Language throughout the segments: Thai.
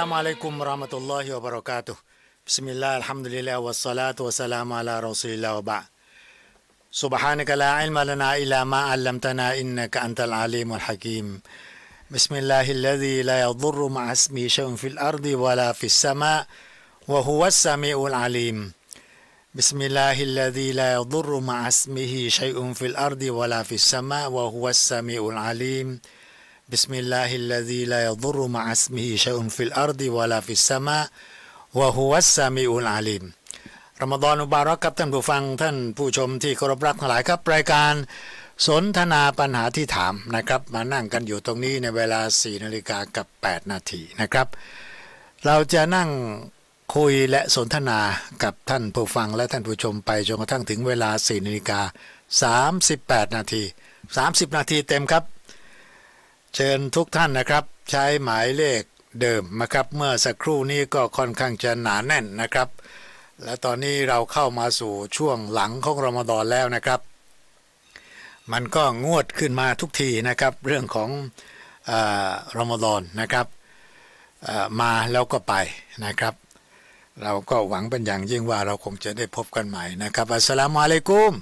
السلام عليكم ورحمة الله وبركاته. بسم الله الحمد لله والصلاة والسلام على رسول الله وبعد. سبحانك لا علم لنا إلا ما علمتنا إنك أنت العليم الحكيم. بسم الله الذي لا يضر مع اسمه شيء في الأرض ولا في السماء وهو السميع العليم. بسم الله الذي لا يضر مع اسمه شيء في الأرض ولا في السماء وهو السميع العليم. بسم الله الذي لا يضر مع اسمه شيء في الأرض ولا في السماء وهو السميع العليم รอมฎอนอุบารักครับท่านผู้ฟังท่านผู้ชมที่เคารพรักทั้งหลายครับรายการสนทนาปัญหาที่ถามนะครับมานั่งกันอยู่ตรงนี้ในเวลา 4 นาฬิกากับ 8 นาทีนะครับ เราจะนั่งคุยและสนทนากับท่านผู้ฟังและท่านผู้ชมไปจนกระทั่งถึงเวลา 4 นาฬิกา 38 นาที 30 นาทีเต็มครับ เชิญทุกท่านนะครับ ใช้หมายเลขเดิมนะครับ เมื่อสักครู่นี้ก็ค่อนข้างจะหนาแน่นนะครับ และตอนนี้เราเข้ามาสู่ช่วงหลังของรอมฎอนแล้วนะครับ มันก็งวดขึ้นมาทุกทีนะครับ เรื่องของเออรอมฎอนนะครับเอ่อมาแล้วก็ไปนะครับ เราก็หวังเป็นอย่างยิ่งว่าเราคงจะได้พบกันใหม่นะครับอัสสลามุอะลัยกุม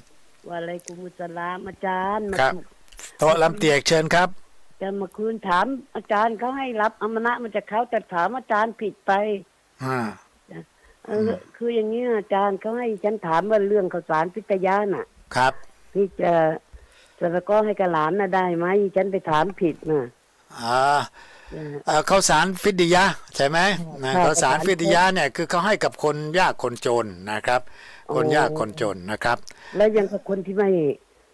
วะอะลัยกุมุสสลามอาจารย์มาครับโต๊ะลำเตียกเชิญครับ จะมาคืนถามอาจารย์เขาให้รับอมนะมาจากเขาแต่ถามอาจารย์ผิดไปอ่าเอออคืออย่างนี้อาจารย์เขาให้ฉันถามว่าเรื่องข้าวสารพิทยาน่ะ ครับที่จะจะตะก้อให้กับหลานน่ะได้ไหมฉันไปถามผิดน่ะอ่าเออเอ่อข้าวสารฟิดยะใช่ไหมนะใช่ข้าวสารข้าวสารฟิดยะเนี่ยคือเขาให้กับคนยากคนจนนะครับ คนโอ้ยากคนจนนะครับ แล้วยังกับคนที่ไม่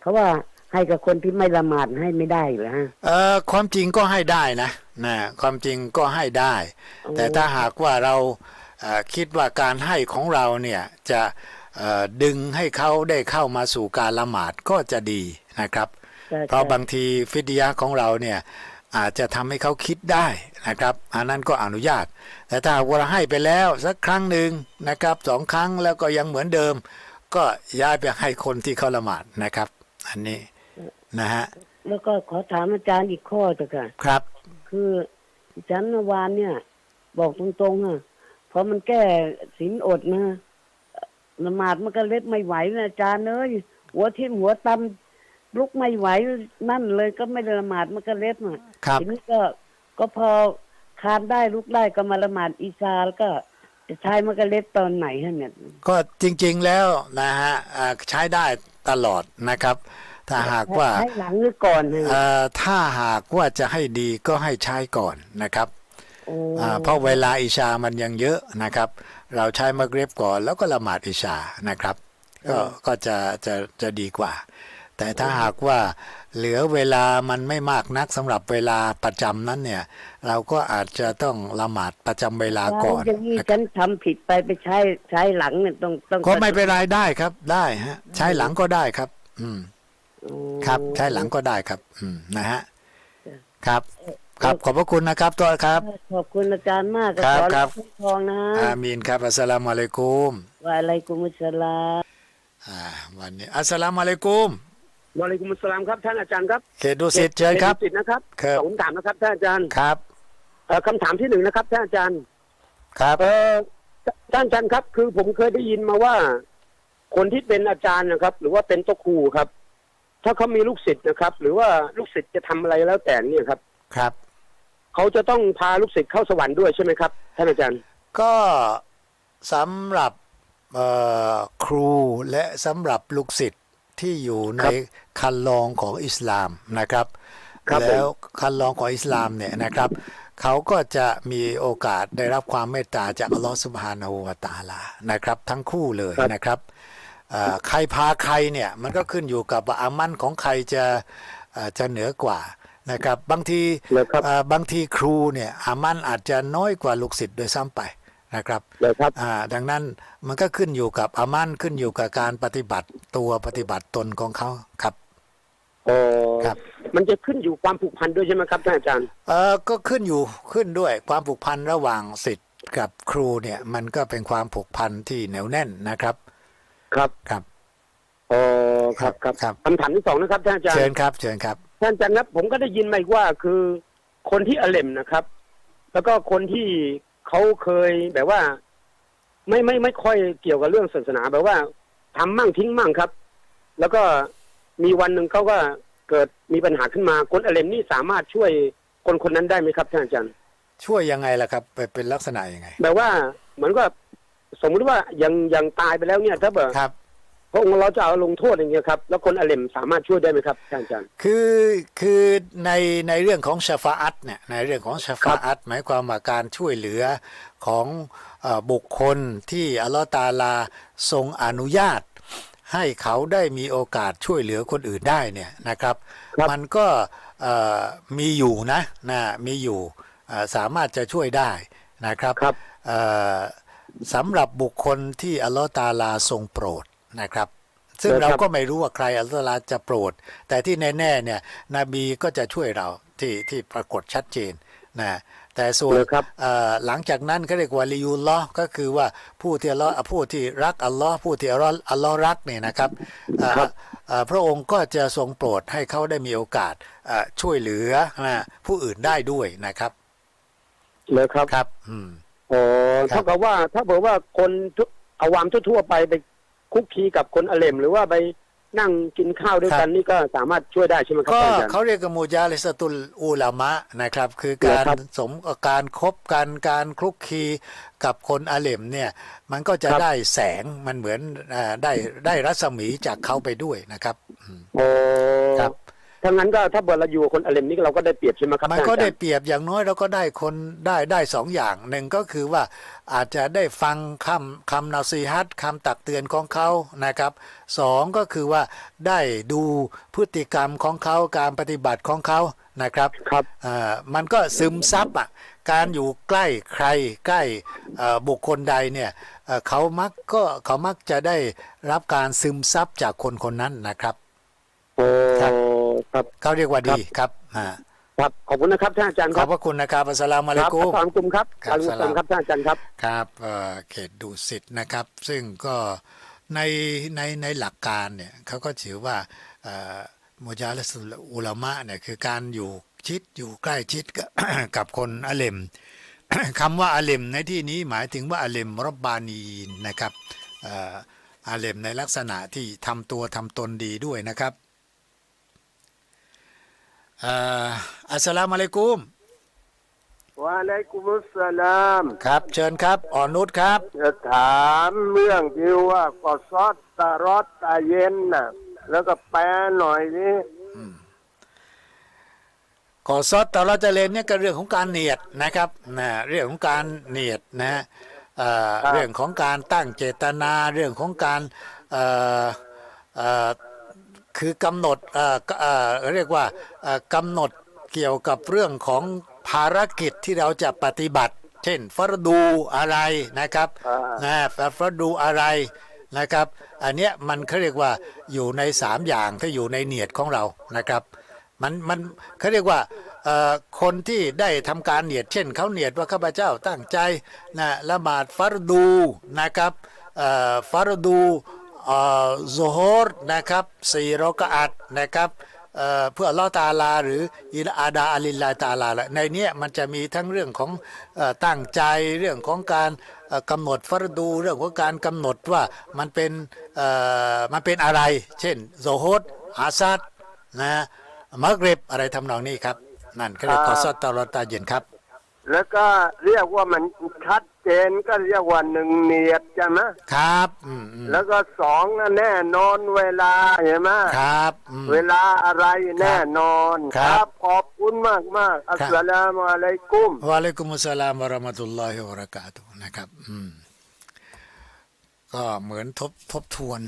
เขาว่า ให้กับคนที่ไม่ละหมาดให้ไม่ได้เหรอฮะเอ่อความจริงก็ให้ได้นะนะความจริงก็ให้ได้โอ้แต่ถ้าหากว่าเราเอ่อคิดว่าการให้ของเราเนี่ยจะเอ่อดึงให้เขาได้เข้ามาสู่การละหมาดก็จะดีนะครับแต่เพราะแต่บางทีฟิดยะของเราเนี่ยอาจจะทำให้เขาคิดได้นะครับอันนั้นก็อนุญาต แต่ถ้าหากว่าเราให้ไปแล้วสักครั้งหนึ่งนะครับสองครั้งแล้วก็ยังเหมือนเดิม ก็ย้ายไปให้คนที่เขาละหมาดนะครับ อันนี้ นะฮะแล้วก็ขอถามอาจารย์อีกข้อเถอะค่ะ ครับ คือฉันเมื่อวานเนี่ย บอกตรงๆอะพอมันแก้ศีลอดนะละหมาดมันก็เล็ดไม่ไหวนะอาจารย์เอ้ยหัวทิ่มหัวตำลุกไม่ไหวนั่นเลยก็ไม่ได้ละหมาดมันก็เล็ดน่ะครับทีนี้ก็ก็พอคานได้ลุกได้ก็มาละหมาดอีซาแล้วก็จะใช้มันก็เล็ดตอนไหนฮะเนี่ยก็จริง ๆแล้วนะฮะอ่าใช้ได้ตลอดนะครับ ถ้าหากว่าใช้หลังหรือก่อนฮะเอ่อถ้าหากว่าจะให้ดีก็ให้ใช้ก่อนนะครับโอ้อ่าเพราะเวลาอิชามันยังเยอะนะครับ เราใช้มักเรียบก่อนแล้วก็ละหมาดอิชานะครับ ก็ก็จะจะจะดีกว่า แต่ถ้าหากว่าเหลือเวลามันไม่มากนักสำหรับเวลาประจำนั้นเนี่ย เราก็อาจจะต้องละหมาดประจำเวลาก่อนอย่างนี้นะครับฉันทำผิดไปไปใช้ใช้หลังเนี่ยต้องต้องก็ไม่เป็นไรได้ครับได้ฮะ ใช้หลังก็ได้ครับ อืมโอ้ ครับใช้หลังก็ได้ครับ อืมนะฮะครับ ครับขอบพระคุณนะครับตัวครับ ขอบคุณอาจารย์มากครับขอครับคุ้มครองนะอามีนครับอัสสลามุอะลัยกุมว่าอะไรกุมุสลามอ่าวันนี้อัสสลามุอะลัยกุมวะอะลัยกุมุสสลามครับท่านอาจารย์ครับเขตดุสิตเชิญครับขตดุสิตนะครับครับสองคำถามนะครับท่านอาจารย์ครับเอ่อคำถามที่หนึ่งนะครับท่านอาจารย์ ครับเออท่านอาจารย์ครับ คือผมเคยได้ยินมาว่า คนที่เป็นอาจารย์นะครับ หรือว่าเป็นโต๊ะครูครับ ถ้าเขามีลูกศิษย์นะครับ หรือว่าลูกศิษย์จะทำอะไรแล้วแต่เนี่ยครับ ครับเขาจะต้องพาลูกศิษย์เข้าสวรรค์ด้วยใช่ไหมครับท่านอาจารย์ ก็สำหรับเอ่อครูและสำหรับลูกศิษย์ที่อยู่ในครับคันลองของอิสลามนะครับครับผมแล้วคันลองของอิสลามเนี่ยนะครับเขาก็จะมีโอกาสได้รับความเมตตาจากอัลลอฮฺสุบฮานาหูวาตาลานะครับ ทั้งคู่เลยนะครับเอ่อ ใครพาใครเนี่ยมันก็ขึ้นอยู่กับว่าอามันของใครจะเอ่อจะเหนือกว่านะครับบางทีเลยครับเอ่อบางทีครูเนี่ยอามันอาจจะน้อยกว่าลูกศิษย์โดวยซ้ำไปนะครับเลยครับอ่าดังนั้นมันก็ขึ้นอยู่กับอามันขึ้นอยู่กับการปฏิบัติตัวปฏิบัติตนของเขาครับโอ้ครับมันจะขึ้นอยู่ความผูกพันด้วยใช่ไหมครับท่านอาจารย์เออก็ขึ้นอยู่ขึ้นด้วยความผูกพันระหว่างศิษย์กับครูเนี่ยมันก็เป็นความผูกพันที่เหนียวแน่นนะครับ ครับครับโอ้ครับครับครับคำถามที่สองนะครับท่านอาจารย์เชิญครับ เชิญครับท่านอาจารย์ครับผมก็ได้ยินมาอีกว่าคือคนที่อเลมนะครับ แล้วก็คนที่เขาเคยแบบว่า ไม่ไม่ไม่ค่อยเกี่ยวกับเรื่องศาสนาแบบว่าทำมั่งทิ้งมั่งครับ แล้วก็มีวันหนึ่งเขาก็เกิดมีปัญหาขึ้นมาคนอเลมนี่สามารถช่วยคนคนนั้นได้ไหมครับท่านอาจารย์ช่วยยังไงล่ะครับไปเป็นลักษณะยังไง แบบว่าเหมือนกับ สมมติว่ายังยังตายไปแล้วเนี่ยถ้าแบบครับพระองค์เราจะเอาลงโทษอย่างเงี้ยครับแล้วคนอเลมสามารถช่วยได้ไหมครับท่านอาจารย์คือคือในในเรื่องของชาฟาอัตเนี่ยในเรื่องของชาฟาอัตหมายความว่าการช่วยเหลือของเออบุคคลที่อัลลอฮ์ตาลาทรงอนุญาต ให้เขาได้มีโอกาสช่วยเหลือคนอื่นได้เนี่ยนะครับครับมันก็เอ่อมีอยู่นะนะมีอยู่เอ่อสามารถจะช่วยได้นะครับครับเอ่อ สำหรับบุคคลที่อัลลอฮ์ตาลาทรงโปรดนะครับ ซึ่งครับเราก็ไม่รู้ว่าใครอัลลอฮ์ตาลาจะโปรด แต่ที่แน่ๆเนี่ยนบีก็จะช่วยเราที่ที่ปรากฏชัดเจนนะแต่ส่วนเลยครับเอ่อหลังจากนั้นเขาเรียกว่าลิยุลลอฮ์ก็คือว่าผู้ที่อัลลอฮ์ผู้ที่รักอัลลอฮ์ผู้ที่อัลลอฮ์อัลลอฮ์รักเนี่ยนะครับเอ่อครับเอ่อพระองค์ก็จะทรงโปรดให้เขาได้มีโอกาสเอ่อช่วยเหลือนะผู้อื่นได้ด้วยนะครับเลยครับครับ อืม อ๋อครับเท่ากับว่า ถ้าเผื่อว่าคนทุอาวามทั่วๆไปไปคุกคีกับคนอเลมหรือว่าไปนั่งกินข้าวด้วยกันนี่ก็สามารถช่วยได้ใช่ไหมครับก็ท่านอาจารย์เขาเรียกกันมูจาลิสตุลอูลามะนะครับ คือการครับสมการคบกันการคลุกคลีกับคนอาเลมเนี่ย มันก็จะครับได้แสงมันเหมือนอ่าได้ได้รัศมีจากเขาไปด้วยนะครับอืมโอ้ครับ ถ้างั้นก็ถ้าเกิดเราอยู่กับคนอเลมนี่เราก็ได้เปรียบใช่ไหมครับมันท่าก็อาจารย์ได้เปรียบอย่างน้อยเราก็ได้คนได้ได้สองอย่างหนึ่งก็คือว่าอาจจะได้ฟังคำคำนาซีฮัตคำตักเตือนของเขานะครับสองก็คือว่าได้ดูพฤติกรรมของเขาการปฏิบัติของเขานะครับครับอ่ามันก็ซึมซับอะการอยู่ใกล้ใครใกล้เอ่อบุคคลใดเนี่ยเอ่อเขามักก็เขามักจะได้รับการซึมซับจากคนคนนั้นนะครับโอ้ ครับครับเขาเรียกว่าดีครับอ่าครับขอบคุณนะครับท่านอาจารย์ขคอรับบพระคุณนะครับอัสสลามุอะลัยครับกุมฟังกลุ่มครับครับฟังกลุ่มครับท่านอาจารย์ครับครับเอ่อเขตดุสิตนะครับ ซึ่งก็ในในในหลักการเนี่ยเขาก็ถือว่าเอ่อมุจาลสุลอุลามะเนี่ยคือการอยู่ชิดอยู่ใกล้ชิดกับกับคนอาเลมคำว่าอาเลมในที่นี้หมายถึงว่าอาเลมรบบานีนนะครับเอ่ออาเลมในลักษณะที่ทำตัวทำตนดีด้วยนะครับเอ่ออัสสลามุอะลัยกุมวะอะลัยกุมุสสลาม ครับ เชิญครับ อ่อนนุชครับ จะถามเรื่องที่ว่ากอซอดตารอดตาเย็นน่ะ แล้วก็แปลหน่อยนี่ขอซอสตอเราจะเลนเนี่ยก็เรื่องของการเนียดนะครับนะเรื่องของการเนียดนะฮะเอ่อเรื่องของการตั้งเจตนาเรื่องของการเอ่อเอ่อ คือกำหนดเอ่อเอ่อเรียกว่าเอ่อกำหนดเกี่ยวกับเรื่องของภารกิจที่เราจะปฏิบัติ เช่นฟรดูอะไรนะครับนะฟรดูอะไรนะครับ อันเนี้ยมันเขาเรียกว่าอยู่ในสามอย่างที่อยู่ในเนียดของเรานะครับ มันมันเขาเรียกว่าเอ่อคนที่ได้ทำการเนียด เช่นเขาเนียดว่าข้าพเจ้าตั้งใจนะละหมาดฟัรดูนะครับเอ่อฟัรดู เอ่อโซฮรนะครับสี่รอกอัดนะครับเพื่อลอตาลา หรืออิลอาดาอัลิลลาตาอาลาละในนี้มันจะมีทั้งเรื่องของตั้งใจเรื่องของการเอ่อกำหนดฟรดูเรื่องของการกำหนดว่ามันเป็นมันเป็นอะไร เช่นโซฮรอาซัดนะมักเร็บอะไรทำนองนี้ครับ นั่นเขาเรียกอ่ากอซตตลอดตาเย็นครับ แล้วก็เรียกว่ามันชัด เจนก็เรียกว่าหนึ่งเนียดใช่ไหมครับ อืมอืมแล้วก็สองน่ะแน่นอนเวลาเห็นไหมครับอืม เวลาอะไรแน่นอนครับ ขอบคุณมากมากๆอัสสลามุอะลัยกุม วะอะลัยกุมุสสลามวะเราะมะตุลลอฮิวะบะเราะกาตุฮ์นะครับอืมก็เหมือนทบทบทวน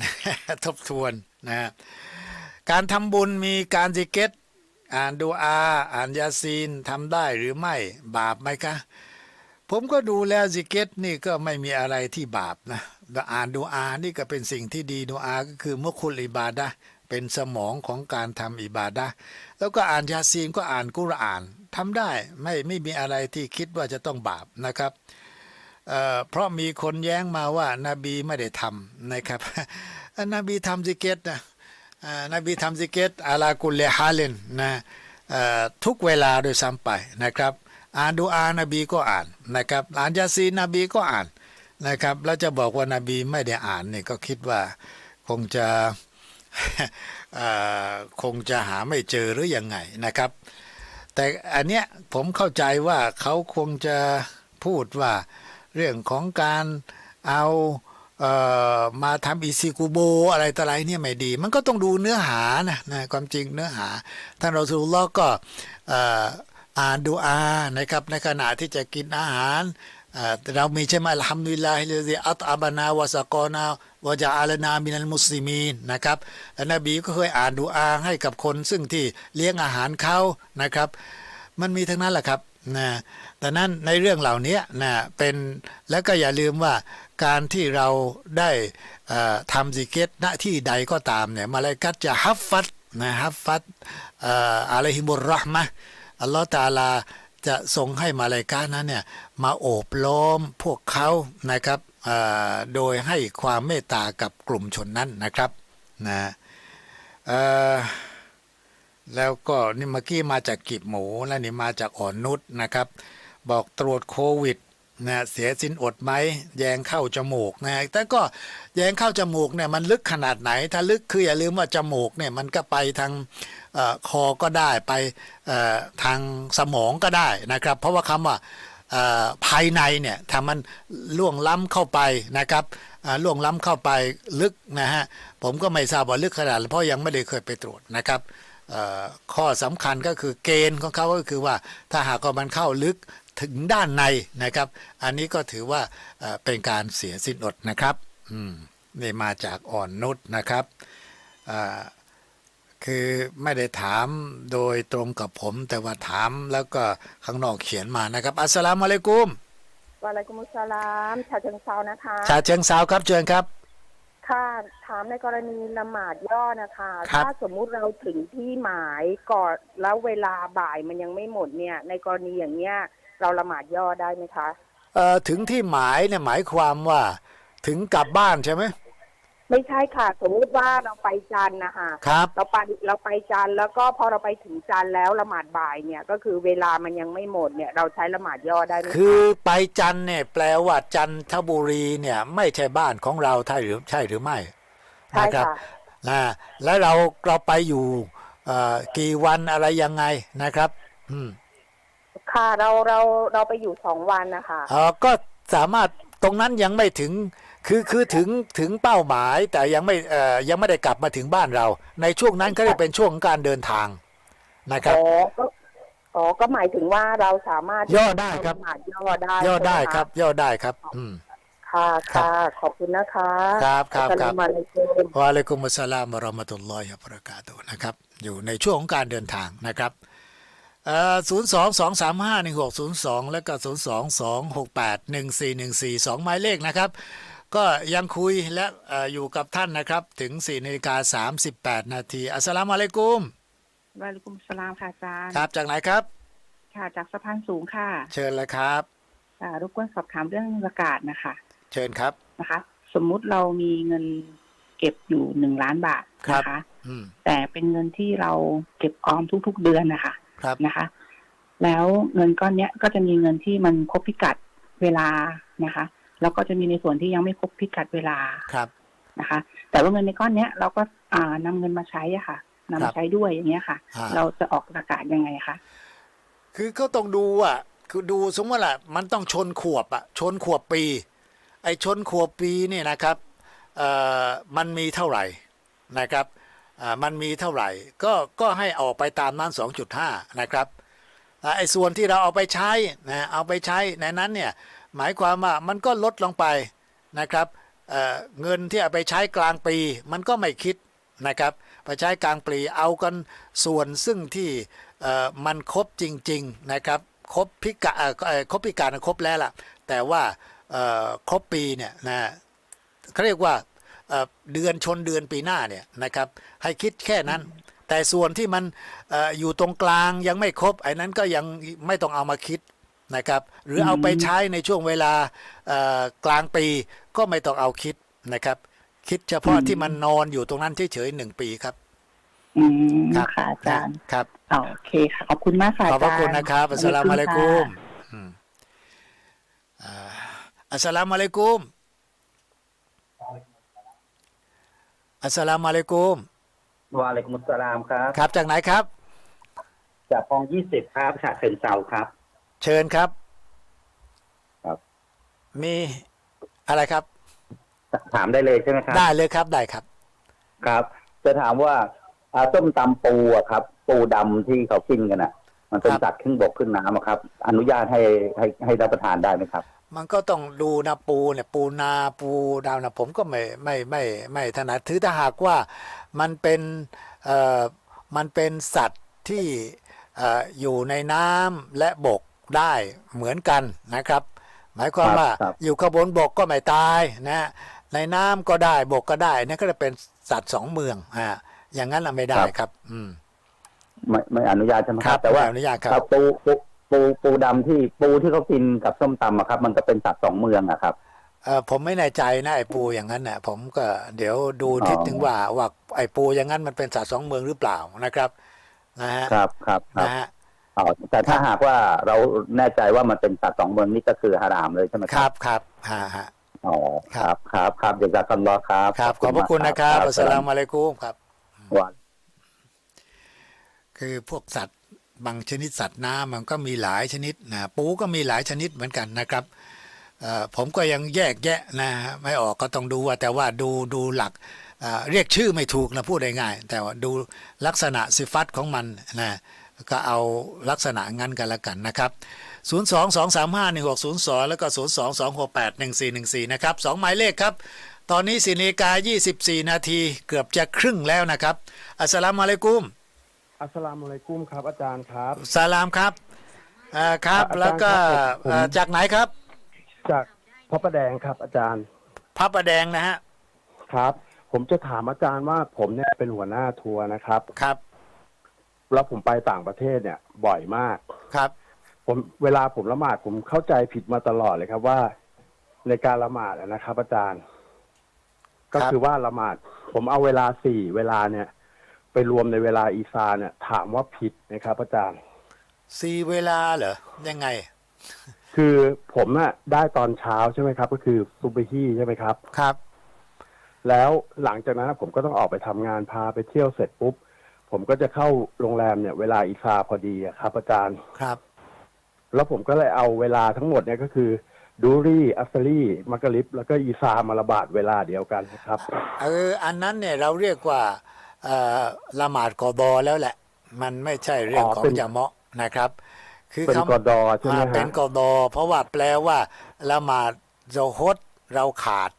ทบทวนนะฮะการทำบุญมีการซิกเก็ต อ่านดูอา อ่านยาซีนทำได้หรือไม่บาปไหมคะ ผมก็ดูแล้วซิกเก็ตนี่ก็ไม่มีอะไรที่บาปนะแต่อ่านดูอานี่ก็เป็นสิ่งที่ดีดูอาก็คือมุคุลอิบาดะเป็นสมองของการทำอิบาดะแล้วก็อ่านยาซีนก็อ่านกุรอานทำได้ไม่ไม่มีอะไรที่คิดว่าจะต้องบาปนะครับเเพราะมีคนแย้งมาว่านาบีไม่ได้ทำนะครับนบีทำซิกเก็ตนะอ่านบีทำซิกเก็ตอาลากุลเลฮาเลนนะทุกเวลาโดยซ้ำไปนะครับ อ่านดูอานบีก็อ่านนะครับอ่านยาซีนบีก็อ่านนะครับแล้วจะบอกว่านาบีไม่ได้อ่านเนี่ยก็คิดว่าคงจะคงจะหาไม่เจอหรือยังไงนะครับ แต่อันเนี้ยผมเข้าใจว่าเขาคงจะพูดว่าเรื่องของการเอาเอ่อมาทำอิซิกุโบอะไรต่ออะไรเนี่ยไม่ดี มันก็ต้องดูเนื้อหานะนะความจริงเนื้อหา ท่านรอซูลุลลอก็เอ่อ อ่านดูอานะครับในขณะที่จะกินอาหารเรามีใช่ไหมอัลฮัมดุลิลาฮิลลซีอัตอับานาวะสกอนาวะจาอัลนามินัลมุสลิมีนนะครับและนบีก็เคยอ่านดูอาให้กับคนซึ่งที่เลี้ยงอาหารเขานะครับ มันมีทั้งนั้นแหละครับนะแต่นั้นในเรื่องเหล่านี้นะเป็นแล้วก็อย่าลืมว่าการที่เราได้ทำซิกเกตณที่ใดก็ตามเนี่ยมาลากัตจะฮัฟฟัดนะฮัฟฟัดเอ่ออะลัยฮิมุรราะห์มะ อัลลอฮฺตาลาจะทรงให้มาลาอิกานั้นเนี่ยมาโอบล้อมพวกเขานะครับโดยให้ความเมตตากับกลุ่มชนนั้นนะครับนะแล้วก็นี่เมื่อกี้มาจากกิบหมูและนี่มาจากอ่อนนุชนะครับ บอกตรวจโควิดนะเสียสินอดไหมแยงเข้าจมูกนะแต่ก็แยงเข้าจมูกเนี่ยมันลึกขนาดไหน ถ้าลึกคืออย่าลืมว่าจมูกเนี่ยมันก็ไปทาง คอก็ได้ไปทางสมองก็ได้นะครับ เพราะว่าคำว่าภายในเนี่ยถ้ามันล่วงล้ำเข้าไปนะครับล่วงล้ำเข้าไปลึกนะฮะผมก็ไม่ทราบว่าลึกขนาดเพราะยังไม่ได้เคยไปตรวจนะครับข้อสำคัญก็คือเกณฑ์ของเขาก็คือว่าถ้าหากว่ามันเข้าลึกถึงด้านในนะครับ อันนี้ก็ถือว่าเอ่อเป็นการเสียสินอดนะครับอืมนี่มาจากอ่อนนุชนะครับอ่า คือไม่ได้ถามโดยตรงกับผม แต่ว่าถามแล้วก็ข้างนอกเขียนมานะครับ อัสสลามุอะลัยกุมวะอะลัยกุมุสสลามชาวเชิงเซานะคะชาเชิงสาวครับเชิญครับ ค่ะ ถามในกรณีละหมาดย่อนะคะ ครับ ถ้าสมมุติเราถึงที่หมายก่อนแล้วเวลาบ่ายมันยังไม่หมดเนี่ย ในกรณีอย่างเนี้ยเราละหมาดย่อได้ไหมคะ เอ่อถึงที่หมายเนี่ยหมายความว่า ถึงกลับบ้านใช่ไหม ไม่ใช่ค่ะ สมมุติว่าเราไปจันทร์นะคะครับเราไปเราไปจันทร์แล้วก็พอเราไปถึงจันทร์แล้วละหมาดบ่ายเนี่ยก็คือเวลามันยังไม่หมดเนี่ยเราใช้ละหมาดย่อได้ไหมะคือไปจันทร์เนี่ยแปลว่าจันทบุรีเนี่ยไม่ใช่บ้านของเราใช่หรือใช่หรือไม่ใช่นะครับค่ะนะแล้วเราเราไปอยู่เอ่อกี่วันอะไรยังไงนะครับอืม ค่ะเราเราเราไปอยู่สองวันนะคะ เอ่อก็สามารถตรงนั้นยังไม่ถึง คือคือถึงถึงเป้าหมายแต่ยังไม่เอ่อยังไม่ได้กลับมาถึงบ้านเรา ในช่วงนั้นก็เรียกเป็นช่วงของการเดินทางนะครับ อ๋อก็อ๋อก็หมายถึงว่าเราสามารถย่อได้ครับละหมาดย่อได้ย่อได้ใช่หมะครับ ย่อได้ครับ อืม ค่ะค่ะขอบคุณนะคะครับครับอัสสครัลาบมุอะลัยกุม วะอะลัยกุมุสสลามวะเราะห์มะตุลลอฮิวะบะเราะกาตุฮ์นะครับ อยู่ในช่วงของการเดินทางนะครับศูนย์สองสองสามห้าหนึ่งหกศูนย์สองแล้วก็ศูนย์สองสองหกแปดหนึ่งสี่หนึ่งสี่สองหมายเลขนะครับ ก็ยังคุยและเอ่ออยู่กับท่านนะครับ ถึง4นาฬิกาสามสิบแปดนาทีอัสสลามุอะลัยกุมวะอะลัยกุมสลามค่ะอาจารย์ครับจากไหนครับ ค่ะจากสะพานสูงค่ะ เชิญเลยครับอ่ารบกวนสอบถามเรื่องประกาศนะคะ เชิญครับนะคะ สมมุติเรามีเงินเก็บอยู่หนึ่งล้านบาทครับนะคะอืมแต่เป็นเงินที่เราเก็บออมทุก ๆ เดือนนะคะครับนะคะ แล้วเงินก้อนเนี้ยก็จะมีเงินที่มันครบพิกัดเวลานะคะ แล้วก็จะมีในส่วนที่ยังไม่ครบพิกัดเวลาครับนะคะ แต่ว่าเงินในก้อนเนี้ยเราก็อ่านำเงินมาใช้อะค่ะนำครัมาบใช้ด้วยอย่างเงี้ยค่ะอ่าเราจะออกประกาศยังไงคะคือเขาต้องดูอะ คือดูสมมติว่ามันต้องชนขวบอะ ชนขวบปี ไอ้ชนขวบปีเนี่ยนะครับเอ่อมันมีเท่าไหร่นะครับอ่ามันมีเท่าไหร่ ก็ก็ให้ออกไปตามนั้น2.5 นะครับอ่าไอ้ส่วนที่เราเอาไปใช้นะเอาไปใช้ในนั้นเนี่ย หมายความว่ามันก็ลดลงไปนะครับเเงินที่เอาไปใช้กลางปีมันก็ไม่คิดนะครับไปใช้กลางปีเอากันส่วนซึ่งที่มันครบจริง ๆนะครับครบพิกาครบพิการครบแล้วล่ะ แต่ว่าครบปีเนี่ยนะเขาเรียกว่าเดือนชนเดือนปีหน้าเนี่ยนะครับให้คิดแค่นั้น แต่ส่วนที่มันออยู่ตรงกลางยังไม่ครบไอ้นั้นก็ยังไม่ต้องเอามาคิด นะครับหรือเอาไปใช้ในช่วงเวลาเอ่อกลางปีก็ไม่ต้องเอาคิดนะครับ คิดเฉพาะที่มันนอนอยู่ตรงนั้นเฉยๆหนึ่งปีครับ อืมครับค่ะอาจารย์ครับอ๋อโอเคค่ะขอบคุณมากค่ะขอบพระาจาย์คุณนะครับอัสสลามุอะลัยกุมค่ะอัสสลามุอะลัยกุมอัสสลามุอะลัยกุมวะอะลัยกุมุสสลามครับ ครับจากไหนครับ จากคลองยี่สิบครับฉะเชิงเซาครับ เชิญครับ ครับ มีอะไรครับ ถามได้เลยใช่ไหมครับ ได้เลยครับได้ครับ ครับ จะถามว่าอ่าต้มตำปูอะครับ ปูดำที่เขากินกันอะ มันเป็นครับ สัตว์ครึ่งบกครึ่งน้ำอะครับ อนุญาตให้ให้ให้รับประทานได้ไหมครับ มันก็ต้องดูนะปูเนี่ยปูนาปูดาวนะผมก็ไม่ไม่ไม่ไม่ถนัดถือถ้าหากว่ามันเป็นเอ่อมันเป็นสัตว์ที่เอ่ออยู่ในน้ำและบก ได้เหมือนกันนะครับ หมายความครับว่าครับอยู่ขบวนบกก็ไม่ตายนะในน้ำก็ได้บกก็ได้นี่ก็จะเป็นสัตว์สองเมืองอ่าอย่างนั้นละไม่ได้ครับ อืม ไม่ไม่อนุญาตใช่ไหมคครัรับบแต่ว่าไม่อนุญาตครับถ้ปูปูปูปูดำที่ปูที่เขากินกับส้มตำอะครับ มันก็เป็นสัตว์สองเมืองอะครับเออผมไม่แน่ใจนะไอ้ปูอย่างนั้นน่ะผมก็เดี๋ยวดูทิศอ๋อถึงว่าว่าไอ้ปูอย่างนั้นมันเป็นสัตว์สองเมืองหรือเปล่านะครับ นะฮะครับครับครับนะฮะอ๋อ แต่ถ้าหากว่าเราแน่ใจว่ามันเป็นสัตว์สองเมืองนี่ก็คือฮารามเลยใช่ไหมคครัรับบครับฮะฮะอ๋อครับครับครับเดี๋ยวจะกันรอครับครับ ขอบพระคุณนะครับมากอัสสลามุอะลัยกุมครับวันคือพวกสัตว์บางชนิดสัตว์น้ำมันก็มีหลายชนิดนะปูก็มีหลายชนิดเหมือนกันนะครับเอ่อผมก็ยังแยกแยะนะไม่ออกก็ต้องดูว่าแต่ว่าดูดูหลักเอ่อเรียกชื่อไม่ถูกนะพูดง่ายๆแต่ว่าดูลักษณะสิฟัตของมันนะ ก็เอาลักษณะงั้นกันละกันนะครับ 0 2 2 3 5 1 6 0 2 แล้วก็ 0 2 2 6 8 1 4 1 4 นะครับสองหมายเลขครับ ตอนนี้4นาฬิกา24 นาทีเกือบจะครึ่งแล้วนะครับ อัสสลามุอะลัยกุม อัสสลามุอะลัยกุมครับ อาจารย์ครับ สลามครับอ่าครับ อาจารย์แล้วก็ครับผมเอ่อจากไหนครับจากพระประแดงครับอาจารย์พระประแดงนะฮะ ครับ ผมจะถามอาจารย์ว่าผมเนี่ยเป็นหัวหน้าทัวร์นะครับ ครับ แล้วผมไปต่างประเทศเนี่ย บ่อยมาก ครับ ผมเวลาผมละหมาดผมเข้าใจผิดมาตลอดเลยครับว่า ในการละหมาดอะนะครับ อาจารย์ ก็คือว่าละหมาด ผมเอาเวลาสี่เวลาเนี่ย ไปรวมในเวลาอีซาเนี่ย ถามว่าผิดไหมครับ อาจารย์สี่เวลาเหรอยังไง คือผมน่ะได้ตอนเช้าใช่ไหมครับ ก็คือซุบฮฮีใช่ไหมครับ ครับ แล้วหลังจากนั้นผมก็ต้องออกไปทำงานพาไปเที่ยวเสร็จปุ๊บ ผมก็จะเข้าโรงแรมเนี่ยเวลาอีซาพอดีอะครับ อาจารย์ ครับ แล้วผมก็เลยเอาเวลาทั้งหมดเนี่ยก็คือดูรี่ อัสซารีมักกะลิบ แล้วก็อีซามาระบาดเวลาเดียวกันนะครับ เออ อันนั้นเนี่ยเราเรียกว่าเอ่อละหมาดกอบอแล้วแหละ มันไม่ใช่เรื่องอ๋อของเป็น ยาเมาะนะครับ คือเป็นคำกอดอใช่ไหมอ่าฮะเป็นกอดอเพราะว่าแปลว่าละหมาดโซฮดเราขาด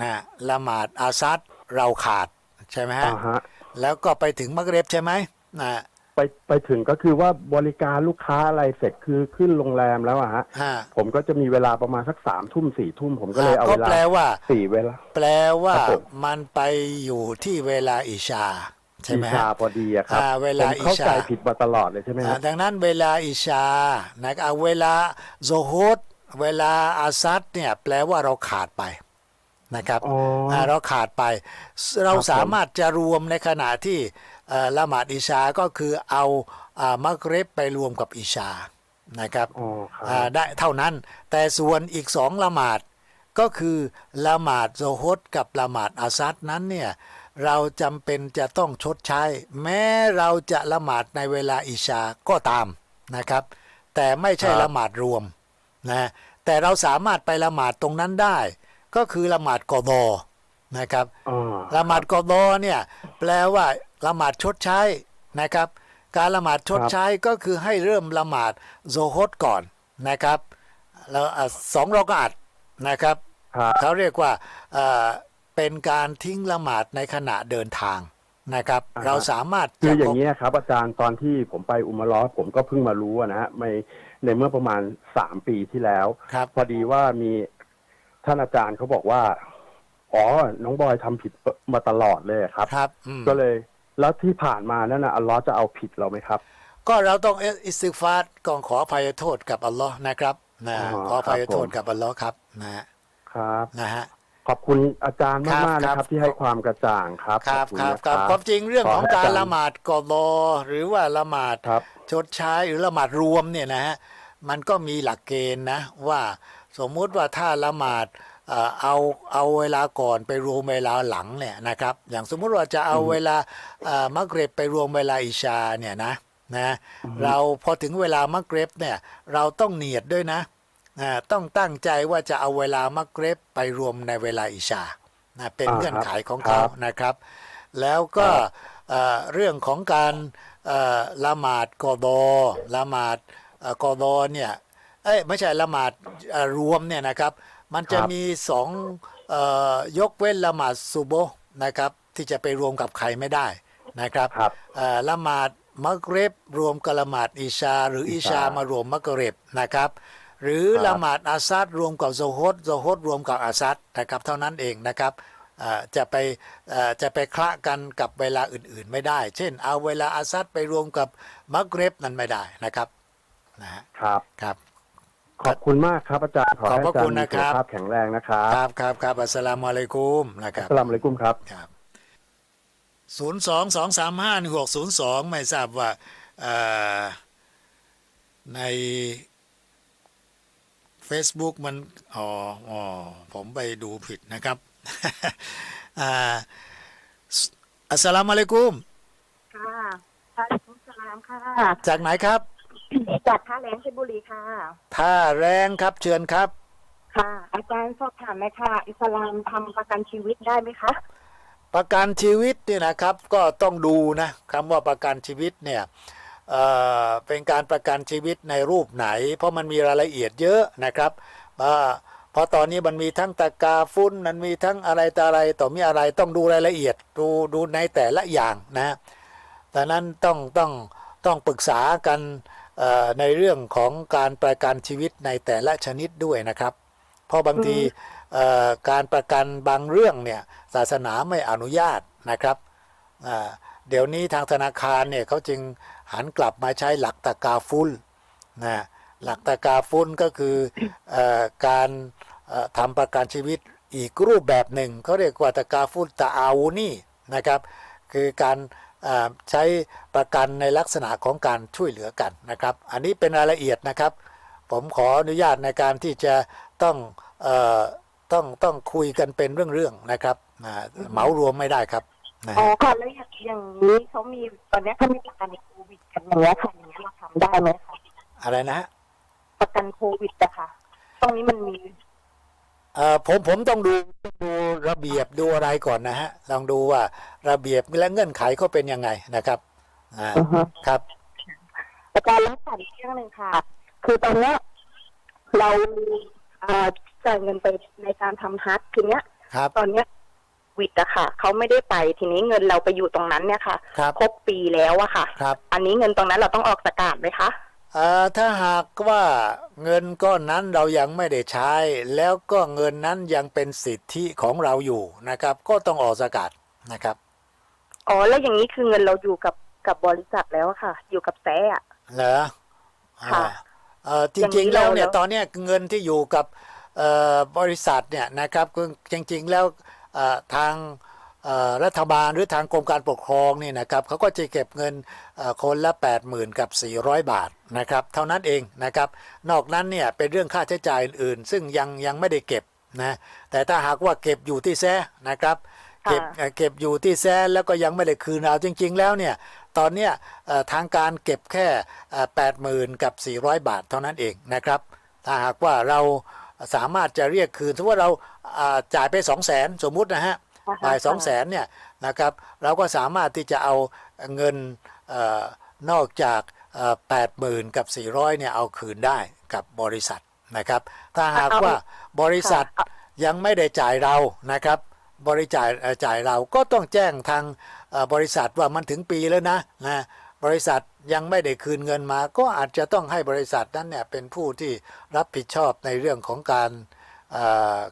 นะละหมาดอาซัดเราขาดใช่ไหมฮะ อ่าฮะ แล้วก็ไปถึงมักเรบใช่ไหมนะไปไปถึงก็คือว่าบริการลูกค้าอะไรเสร็จคือขึ้นโรงแรมแล้วอะฮะฮะผมก็จะมีเวลาประมาณสักสามทุ่มสี่ทุ่มผมก็เลยเอาก็เวลาแปลว่า สี่เวลา แปลว่าครับผม มันไปอยู่ที่เวลาอิชา ใช่อีไหมซาฮะพอดีอะครับอ่าเวลาผมเข้าอิชา ใจผิดมาตลอดเลยใช่ไหมอ่าฮะ ดังนั้นเวลาอิชานะเอาเวลาโซฮดเวลาอาซัดเนี่ยแปลว่าเราขาดไป นะครับอ๋ออ่าเราขาดไปเราครับผมสามารถจะรวมในขณะที่เอ่อละหมาดอิชาก็คือเอาอ่ามักเรบไปรวมกับอิชานะครับอ๋อครัอ่าบได้เท่านั้น แต่ส่วนอีกสองละหมาดก็คือละหมาดโซฮดกับละหมาดอาซัดนั้นเนี่ยเราจำเป็นจะต้องชดใช้ แม้เราจะละหมาดในเวลาอิชาก็ตามนะครับ แต่ไม่ใช่ครับละหมาดรวมนะแต่เราสามารถไปละหมาดตรงนั้นได้ ก็คือละหมาดกอดอนะครับอ๋อละหมาดกอดอเนี่ยแปลว่าละหมาดชดใช้นะครับ การละหมาดชดใช้ก็คือให้เริ่มละหมาดโซฮดก่อนนะครับแล้วอะสองรอกาดนะครับครับเขาเรียกว่าเอ่อเป็นการทิ้งละหมาดในขณะเดินทางนะครับอ่าฮะเราสามารถคืออย่างนี้นี้ยครับ อาจารย์ตอนที่ผมไปอุมารอสผมก็เพิ่งมารู้อะนะฮะในในเมื่อประมาณสามปีที่แล้วครับพอดีว่ามี ท่านอาจารย์เขาบอกว่า อ๋อ น้องบอยทำผิดมาตลอดเลยครับ ครับอืมก็เลย แล้วที่ผ่านมานั่นนะอัลลอฮ์จะเอาผิดเราไหมครับ ก็เราต้องอิสติกฟาร์กองขออภัยโทษกับอัลลอฮ์นะครับนะอ๋อขออภัยครับผมโทษกับอัลลอฮ์ครับนะฮะครับนะฮะขอบคุณอาจารย์ครับมากๆนะคครัรับบที่ให้ความกระจ่างครับ ครับขอณครับนะครับความจริงเรื่องของขให้การจย์ละหมาดกอดอหรือว่าละหมาดครับชดใช้หรือละหมาดรวมเนี่ยนะฮะมันก็มีหลักเกณฑ์นะว่า สมมุติว่าถ้าละหมาดเอ่อเอาเอาเวลาก่อนไปรวมเวลาหลังเนี่ยนะครับ อย่างสมมุติว่าจะเอาเวลาเอ่อมักเรบไปรวมเวลาอิชาเนี่ยนะนะเราพอถึงเวลามักเรบเนี่ยเราต้องเนียดด้วยนะอ่าต้องตั้งใจว่าจะเอาเวลามักเรบไปรวมในเวลาอิชานะเป็นอ่าเงื่อนครับไขของคเขารับนะครับ แล้วก็เอ่อเรื่องของการเอ่อละหมาดกอดอละหมาดเอ่อกอดอเนี่ย เอ้ยไม่ใช่ละหมาดเอ่อรวมเนี่ยนะครับ มันจะครับมีสองเอ่อยกเว้นละหมาดซุโบฮ์นะครับ ที่จะไปรวมกับใครไม่ได้นะครับครับเอ่อละหมาดมักเรบรวมกับละหมาดอิชา หรืออิชาอิชามารวมมักเรบนะครับ หรือครับละหมาดอาซัดรวมกับโซฮดโซฮดรวมกับอาซัดนะครับ เท่านั้นเองนะครับเอ่อจะไปเอ่อจะไปคละกันกับเวลาอื่นๆไม่ได้ เช่น เอาเวลาอาซัดไปรวมกับมักเรบนั้นไม่ได้นะครับนะฮะครับครับ ขอบคุณมากครับอาจารย์ขอให้ขอบพระอาจารคุณย์มีนะคสุรัขบภาพแข็งแรงนะครับครับครับครับอัสสลามุอะลัยกุมนะครับสลามอะลัยกุมครับครับศูนย์สองสองสามห้าหนึ่งหกศูนย์สองไม่ทราบว่าเอ่อใน Facebook มันอ๋ออ๋อผมไปดูผิดนะครับอ่าอัสสลามุอะลัยกุมค่ะค่ะคุณสลามค่ะจากไหนครับ จากท่าแรงเพชรบุรีค่ะ ท่าแรงครับเชิญครับ ค่ะ อาจารย์สอบถามไหมค่ะอิสลามทำประกันชีวิตได้ไหมคะ ประกันชีวิตเนี่ยนะครับก็ต้องดูนะคำว่าประกันชีวิตเนี่ยเอ่อเป็นการประกันชีวิตในรูปไหน เพราะมันมีรายละเอียดเยอะนะครับว่าเพราะตอนนี้มันมีทั้งตะกาฟุ้นมันมีทั้งอะไรต่ออะไรต่อมีอะไรต้องดูรายละเอียดดูดูในแต่ละอย่างนะดังนั้นต้องต้องต้องปรึกษากันเอ่อ ในเรื่องของการประกันชีวิตในแต่ละชนิดด้วยนะครับ เพราะบางทีเอ่อการประกันบางเรื่องเนี่ยศาสนาไม่อนุญาตนะครับอ่าเดี๋ยวนี้ทางธนาคารเนี่ยเขาจึงหันกลับมาใช้หลักตะกาฟุลนะหลักตะกาฟุลก็คือเออการเอ่อทำประกันชีวิตอีกรูปแบบหนึ่งเขาเรียกว่าตะกาฟุลตะอาวูนี่นะครับ คือการเอ่อ ใช้ประกันในลักษณะของการช่วยเหลือกันนะครับ อันนี้เป็นรายละเอียดนะครับ ผมขออนุญาตในการที่จะต้องเอ่อต้องต้องคุยกันเป็นเรื่องๆนะครับอ่าเหมารวมไม่ได้ครับนะอ๋อฮะค่ะแล้วอย่างอย่างนี้เขามีตอนนี้เขามีประกันโควิดกันอย่างเงี้ยค่ะอย่างเงี้ยเราทำได้ไหมคะอะไรนะฮะประกันโควิดอะค่ะตรงนี้มันมี เอ่อผมผมต้องดูต้องดูระเบียบดูอะไรก่อนนะฮะลองดูว่าระเบียบและเงื่อนไขเขาเป็นยังไงนะครับอ่าอือฮึครับ อาจารย์แล้วถามอีกเรื่องหนึ่งค่ะ คือตอนเนี้ยเราเอ่อจ่ายเงินไปในการทำฮัททีเนี้ย ครับตอนเนี้ยวิทย์อะค่ะเขาไม่ได้ไปทีนี้เงินเราไปอยู่ตรงนั้นเนี่ยค่ะครับ ครบปีแล้วอะค่ะ ครับ อันนี้เงินตรงนั้นเราต้องออกสกาดไหมคะเอ่อ ถ้าหากว่าเงินก้อนนั้นเรายังไม่ได้ใช้ แล้วก็เงินนั้นยังเป็นสิทธิของเราอยู่นะครับ ก็ต้องออกสกัดนะครับอ๋อแล้วอย่างนี้คือเงินเราอยู่กับกับบริษัทแล้วอะค่ะ อยู่กับแซ่อะเหรอค่ะอ่าเอ่อจอย่างนี้ริงๆแล้วเนี่ยเราตอนเนี้ยเงินที่อยู่กับเอ่อบริษัทเนี่ยนะครับคือจริงๆแล้วเอ่อทางเอ่อ รัฐบาลหรือทางกรมการปกครองนี่นะครับเขาก็จะเก็บเงินเอ่อคนละ 80,000 กับ 400 บาทนะครับเท่านั้นเองนะครับนอกนั้นเนี่ยเป็นเรื่องค่าใช้จ่ายอื่นๆซึ่งยังยังไม่ได้เก็บนะแต่ถ้าหากว่าเก็บอยู่ที่แซะนะครับเก็บเอ่อเก็บอยู่ที่แซะแล้วก็ยังไม่ได้คืนเอาจริง ๆ แล้วเนี่ยตอนเนี้ยเอ่อทางการเก็บแค่แปดหมื่นกับ 400 บาทเท่านั้นเองนะครับถ้าหากว่าเราสามารถจะเรียกคืนสมมติว่าเราอ่าจ่ายไป 2 0 0 0 0 0 สมมุตินะฮะ อ่าฮะจ่าย2 0 0 0 0 0เนี่ยนะครับเราก็สามารถที่จะเอาเงินเออนอกจากแปดหมื่นกับ 400เนี่ยเอาคืนได้กับบริษัทนะครับ ถ้าหากว่าบริษัทยังไม่ได้จ่ายเรานะครับบริจ่ายเอ่อจ่ายเราก็ต้องแจ้งทางเอ่อบริษัทว่ามันถึงปีแล้วนะนะบริษัทยังไม่ได้คืนเงินมา ก็อาจจะต้องให้บริษัทนั้นเนี่ยเป็นผู้ที่รับผิดชอบในเรื่องของการเอ่อ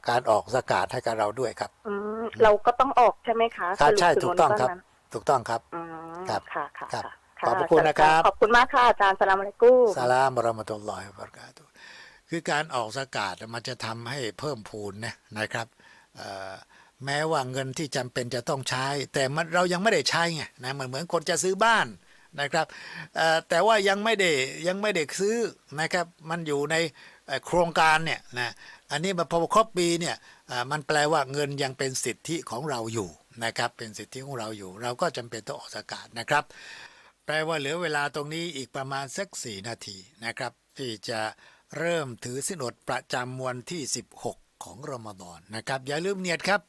การออกสกาดให้กับเราด้วยครับอืมเราก็ต้องออกใช่ไหมคะครับสรุปใช่ถึถูกต้องครับวันนั้นถูกต้องครับอืมครับค่ะค่ะครับค่ะขอบพระคุณนะครับ ขอบคุณมากค่ะอาจารย์สลามอะลัยกุมสลามบรามะตุลลอฮิวะบะเราะกาตุฮ์คือการออกสกาดมันจะทำให้เพิ่มพูนนะนะครับเอ่อแม้ว่าเงินที่จำเป็นจะต้องใช้ แต่มันเรายังไม่ได้ใช้ไงนะเหมือนเหมือนคนจะซื้อบ้านนะครับเอ่อแต่ว่ายังไม่ได้ยังไม่ได้ซื้อนะครับมันอยู่ในเอ่อโครงการเนี่ยนะ อันนี้มาพอครบปีเนี่ยมันแปลว่าเงินยังเป็นสิทธิของเราอยู่นะครับ เป็นสิทธิของเราอยู่ เราก็จำเป็นต้องออกสกาดนะครับ แปลว่าเหลือเวลาตรงนี้อีกประมาณสัก4นาทีนะครับ ที่จะเริ่มถือสินอดประจำวันที่ 16 ของรอมฎอนนะครับ อย่าลืมเนียดครับ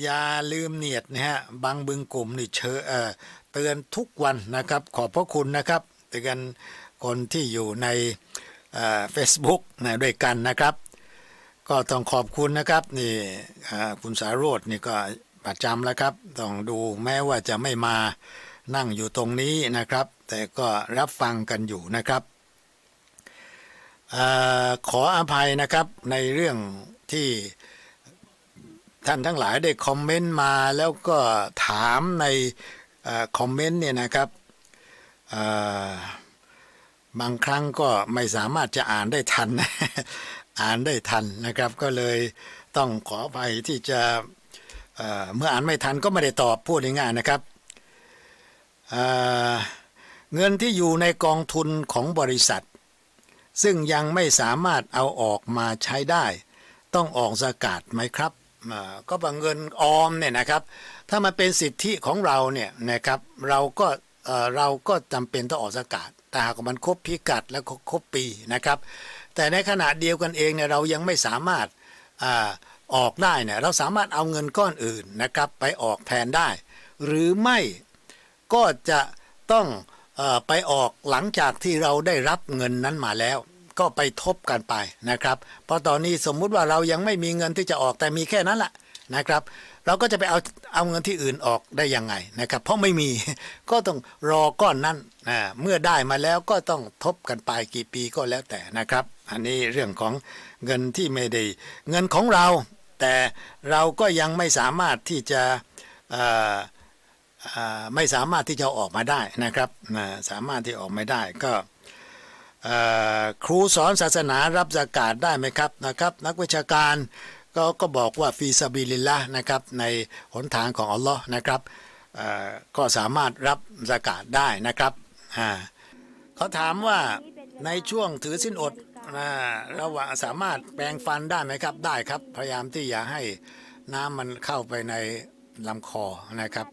อย่าลืมเนียดนะฮะบางบึงกลุ่มนี่เชอเออเตือนทุกวันนะครับ ขอบพระคุณนะครับเตือนคนที่อยู่ในเฟซบุ๊กนะด้วยกันนะครับ ก็ต้องขอบคุณนะครับนี่คุณสารโรจนี่ก็ประจำแล้วครับ ต้องดูแม้ว่าจะไม่มานั่งอยู่ตรงนี้นะครับ แต่ก็รับฟังกันอยู่นะครับอขออภัยนะครับในเรื่องที่ท่านทั้งหลายได้คอมเมนต์มาแล้วก็ถามในอคอมเมนต์เนี่ยนะครับบางครั้งก็ไม่สามารถจะอ่านได้ทัน อ่านได้ทันนะครับ ก็เลยต้องขออภัยที่จะเเมื่ออ่านไม่ทันก็ไม่ได้ตอบพูดง่ายๆนะครับเเงินที่อยู่ในกองทุนของบริษัท ซึ่งยังไม่สามารถเอาออกมาใช้ได้ ต้องออกสกาดไหมครับก็บางเงินออมเนี่ยนะครับ ถ้ามันเป็นสิทธิของเราเนี่ยนะครับเราก็เราก็จำเป็นต้องออกสกาดแต่หากมันครบพิกัดแล้วก็ครบปีนะครับ แต่ในขณะเดียวกันเองเนี่ยเรายังไม่สามารถอออกได้เนี่ยเราสามารถเอาเงินก้อนอื่นนะครับไปออกแทนได้ หรือไม่ก็จะต้องออไปออกหลังจากที่เราได้รับเงินนั้นมาแล้ว ก็ไปทบกันไปนะครับเพราะตอนนี้สมมุติว่าเรายังไม่มีเงินที่จะออกแต่มีแค่นั้นแหละนะครับ เราก็จะไปเอาเอาเงินที่อื่นออกได้ยังไงนะครับ เพราะไม่มีก็ต้องรอก้อนนั้นนะเมื่อได้มาแล้วก็ต้องทบกันไปกี่ปีก็แล้วแต่นะครับ อันนี้เรื่องของเงินที่ไม่ได้เงินของเรา แต่เราก็ยังไม่สามารถที่จะไม่สามารถที่จะออกมาได้นะครับสามารถที่ออกไม่ได้ก็ครูสอนศาสนารับสกาดได้ไหมครับนะครับ นักวิชาการก็ก็บอกว่าฟีซาบิลิละนะครับในหนทางของอัลลอฮ์นะครับก็สามารถรับสกาดได้นะครับเขาถามว่าในช่วงถือสิ้นอด นะระหว่างสามารถแปลงฟันได้ไหมครับ ได้ครับ พยายามที่อย่าให้น้ำมันเข้าไปในลำคอนะครับ